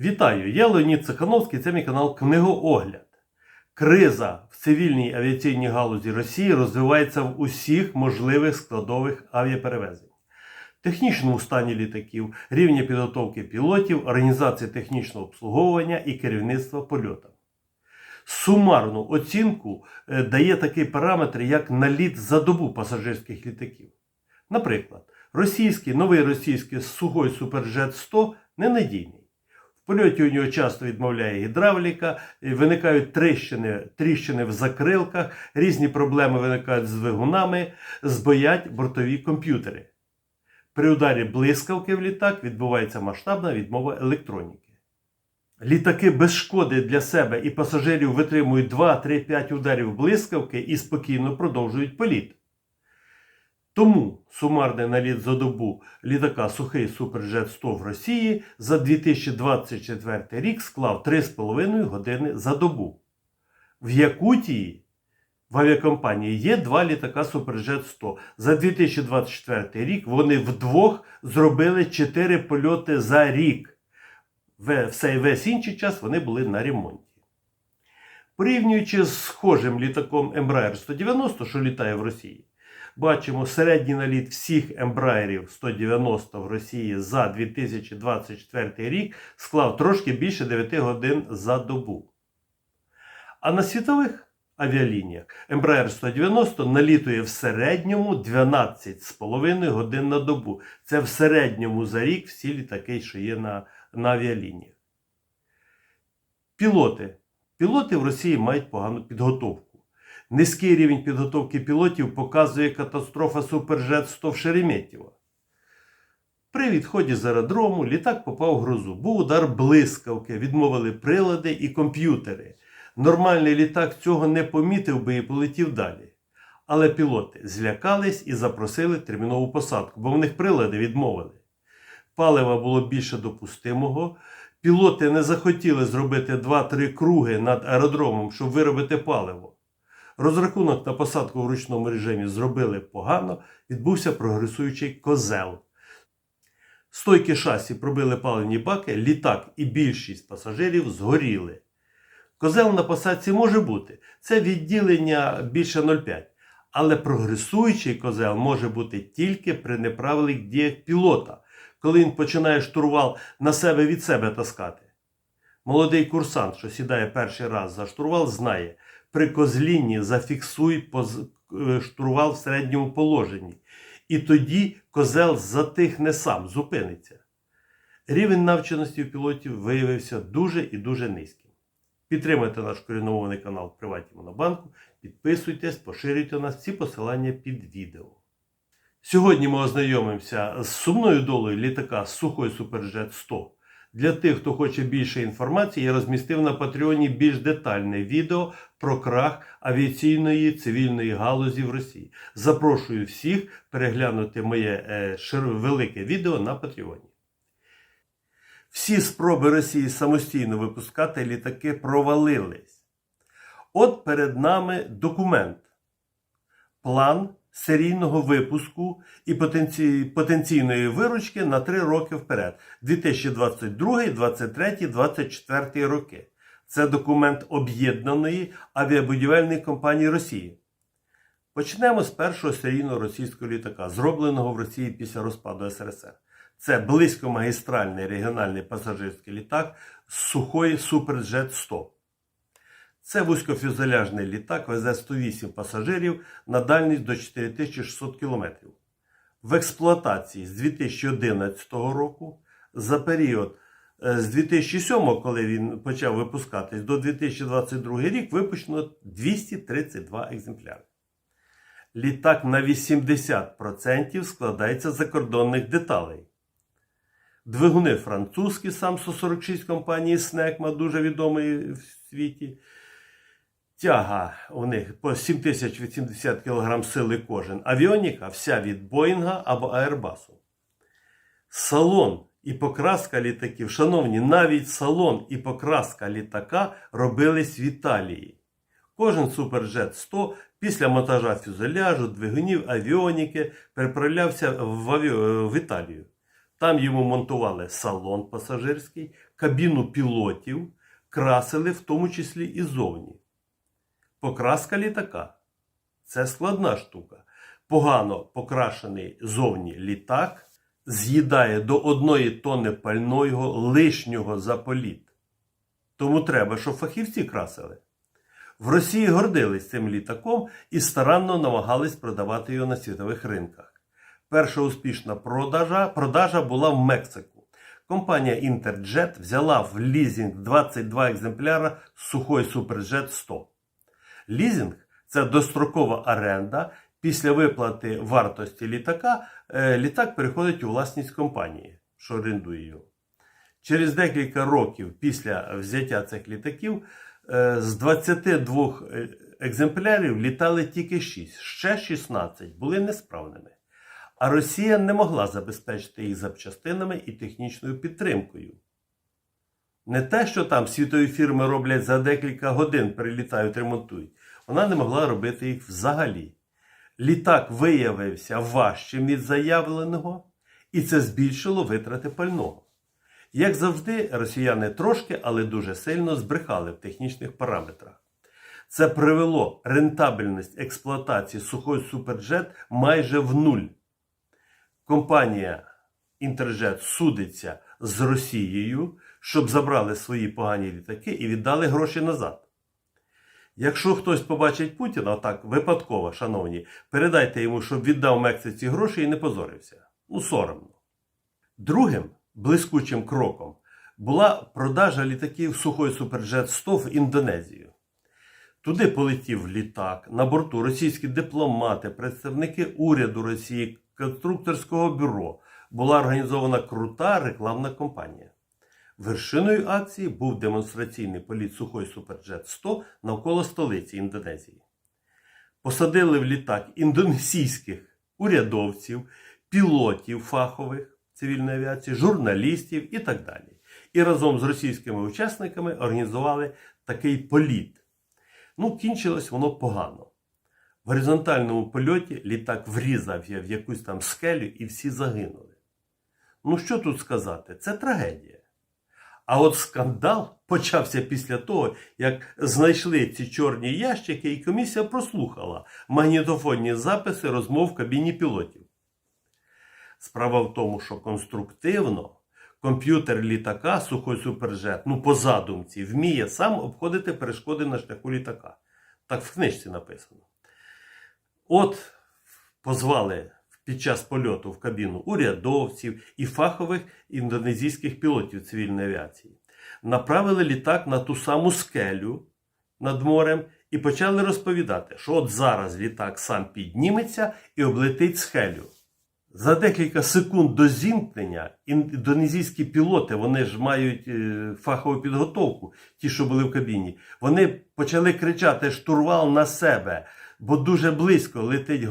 Вітаю! Я Леонід Цехановський, це мій канал Книгоогляд. Криза в цивільній авіаційній галузі Росії розвивається в усіх можливих складових авіаперевезень. Технічному стані літаків, рівня підготовки пілотів, організації технічного обслуговування і керівництва польотом. Сумарну оцінку е, дає такий параметр, як наліт за добу пасажирських літаків. Наприклад, російський, новий російський Сухой Суперджет 100 ненадійний. Польоті у нього часто відмовляє гідравліка, виникають тріщини, тріщини в закрилках, різні проблеми виникають з двигунами, збоять бортові комп'ютери. При ударі блискавки в літак відбувається масштабна відмова електроніки. Літаки без шкоди для себе і пасажирів витримують 2, 3, 5 ударів блискавки і спокійно продовжують політ. Тому сумарний наліт за добу літака Сухий Суперджет 100 в Росії за 2024 рік склав 3,5 години за добу. В Якутії в авіакомпанії є два літака Суперджет 100. За 2024 рік вони вдвох зробили 4 польоти за рік. Все весь інший час вони були на ремонті. Порівнюючи з схожим літаком Embraer 190, що літає в Росії, бачимо середній наліт всіх Embraerів 190 в Росії за 2024 рік склав трошки більше 9 годин за добу. А на світових авіалініях Embraer 190 налітує в середньому 12,5 годин на добу. Це в середньому за рік всі літаки, що є на, на авіалініях. Пілоти. Пілоти в Росії мають погану підготовку. Низький рівень підготовки пілотів показує катастрофа Суперджет 100 в Шереметьєво. При відході з аеродрому літак попав в грозу. Був удар блискавки, відмовили прилади і комп'ютери. Нормальний літак цього не помітив би і полетів далі. Але пілоти злякались і запросили термінову посадку, бо в них прилади відмовили. Палива було більше допустимого. Пілоти не захотіли зробити 2-3 круги над аеродромом, щоб виробити паливо. Розрахунок на посадку в ручному режимі зробили погано, відбувся прогресуючий козел. Стойки шасі пробили паливні баки, літак і більшість пасажирів згоріли. Козел на посадці може бути. Це відділення більше 0,5. Але прогресуючий козел може бути тільки при неправильних діях пілота, коли він починає штурвал на себе від себе таскати. Молодий курсант, що сідає перший раз за штурвал, знає, при козлінні зафіксуй е, штурвал в середньому положенні. І тоді козел затихне сам, зупиниться. Рівень навченості у пілотів виявився дуже і дуже низьким. Підтримайте наш коріномовний канал в Приваті Монобанку, підписуйтесь, поширюйте нас всі посилання під відео. Сьогодні ми ознайомимося з сумною долею літака Сухой Суперджет 100. Для тих, хто хоче більше інформації, я розмістив на Патреоні більш детальне відео про крах авіаційної цивільної галузі в Росії. Запрошую всіх переглянути моє е, широ- велике відео на Патреоні. Всі спроби Росії самостійно випускати літаки провалились. От перед нами документ. План серійного випуску і потенці... потенційної виручки на 3 роки вперед. 2022, 2023, 2024 роки. Це документ об'єднаної авіабудівельної компанії Росії. Почнемо з першого серійного російського літака, зробленого в Росії після розпаду СРСР. Це близькомагістральний регіональний пасажирський літак Сухой Суперджет 100. Це вузькофюзеляжний літак везе 108 пасажирів на дальність до 4600 км. В експлуатації з 2011 року за період е, з 2007, коли він почав випускатись, до 2022 рік випущено 232 екземпляри. Літак на 80% складається з закордонних деталей. Двигуни французькі сам 146 компанії Снекма, дуже відомий в світі. Тяга у них по 7080 кг сили кожен. Авіоніка вся від Боїнга або Аербасу. Салон і покраска літаків, шановні, навіть салон і покраска літака робились в Італії. Кожен Суперджет 100 після монтажа фюзеляжу, двигунів, авіоніки переправлявся в, аві... в Італію. Там йому монтували салон пасажирський, кабіну пілотів, красили в тому числі і зовні. Покраска літака це складна штука. Погано покрашений зовні літак з'їдає до одної тонни пального лишнього за політ. Тому треба, щоб фахівці красили. В Росії гордились цим літаком і старанно намагались продавати його на світових ринках. Перша успішна продажа, продажа була в Мексику. Компанія Interjet взяла в лізинг 22 екземпляра сухой Суперджет 100. Лізинг це дострокова оренда. Після виплати вартості літака е, літак переходить у власність компанії, що орендує його. Через декілька років після взяття цих літаків е, з 22 е, екземплярів літали тільки 6, ще 16 були несправними. А Росія не могла забезпечити їх запчастинами і технічною підтримкою. Не те, що там світові фірми роблять за декілька годин, прилітають, ремонтують. Вона не могла робити їх взагалі. Літак виявився важчим від заявленого, і це збільшило витрати пального. Як завжди, росіяни трошки, але дуже сильно збрехали в технічних параметрах. Це привело рентабельність експлуатації сухой суперджет майже в нуль. Компанія Інтерджет судиться з Росією, щоб забрали свої погані літаки і віддали гроші назад. Якщо хтось побачить Путіна, так випадково, шановні, передайте йому, щоб віддав Мексиці гроші і не позорився. Ну, соромно. Другим блискучим кроком була продажа літаків Сухой Суперджет 100 в Індонезію. Туди полетів літак, на борту російські дипломати, представники уряду Росії, конструкторського бюро. Була організована крута рекламна кампанія. Вершиною акції був демонстраційний політ Сухой Суперджет 100 навколо столиці Індонезії. Посадили в літак індонезійських урядовців, пілотів фахових цивільної авіації, журналістів і так далі. І разом з російськими учасниками організували такий політ. Ну, кінчилось воно погано. В горизонтальному польоті літак врізався в якусь там скелю і всі загинули. Ну, що тут сказати? Це трагедія. А от скандал почався після того, як знайшли ці чорні ящики, і комісія прослухала магнітофонні записи розмов в кабіні пілотів. Справа в тому, що конструктивно комп'ютер літака Сухой Суперджет, ну по задумці, вміє сам обходити перешкоди на шляху літака. Так в книжці написано. От позвали під час польоту в кабіну урядовців і фахових індонезійських пілотів цивільної авіації. Направили літак на ту саму скелю над морем і почали розповідати, що от зараз літак сам підніметься і облетить скелю. За декілька секунд до зімкнення індонезійські пілоти, вони ж мають е, фахову підготовку, ті, що були в кабіні, вони почали кричати штурвал на себе, бо дуже близько летить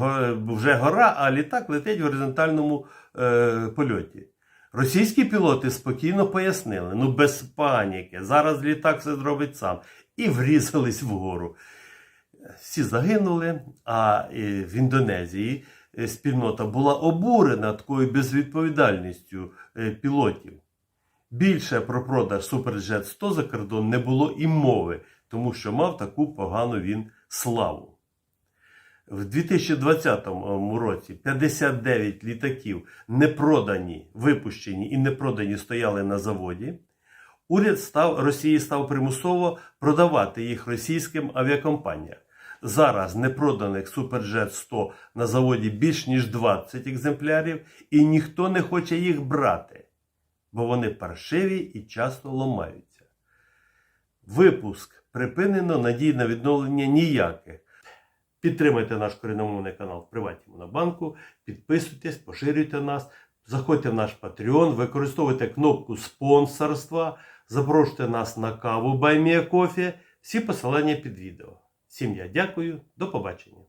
вже гора, а літак летить в горизонтальному е, польоті. Російські пілоти спокійно пояснили: ну без паніки, зараз літак все зробить сам. І врізались вгору. Всі загинули, а е, в Індонезії е, спільнота була обурена такою безвідповідальністю е, пілотів. Більше про продаж Суперджет 100 за кордон не було і мови, тому що мав таку погану він славу. В 2020 році 59 літаків не продані, випущені і не продані стояли на заводі. Уряд став, Росії став примусово продавати їх російським авіакомпаніям. Зараз непроданих Суперджет 100 на заводі більш ніж 20 екземплярів, і ніхто не хоче їх брати, бо вони паршиві і часто ламаються. Випуск припинено, надій на відновлення ніяких. Підтримайте наш корінномовний канал в Приваті Монобанку, підписуйтесь, поширюйте нас, заходьте в наш Patreon, використовуйте кнопку спонсорства, запрошуйте нас на каву Баймія Кофі. Всі посилання під відео. Всім я дякую, до побачення.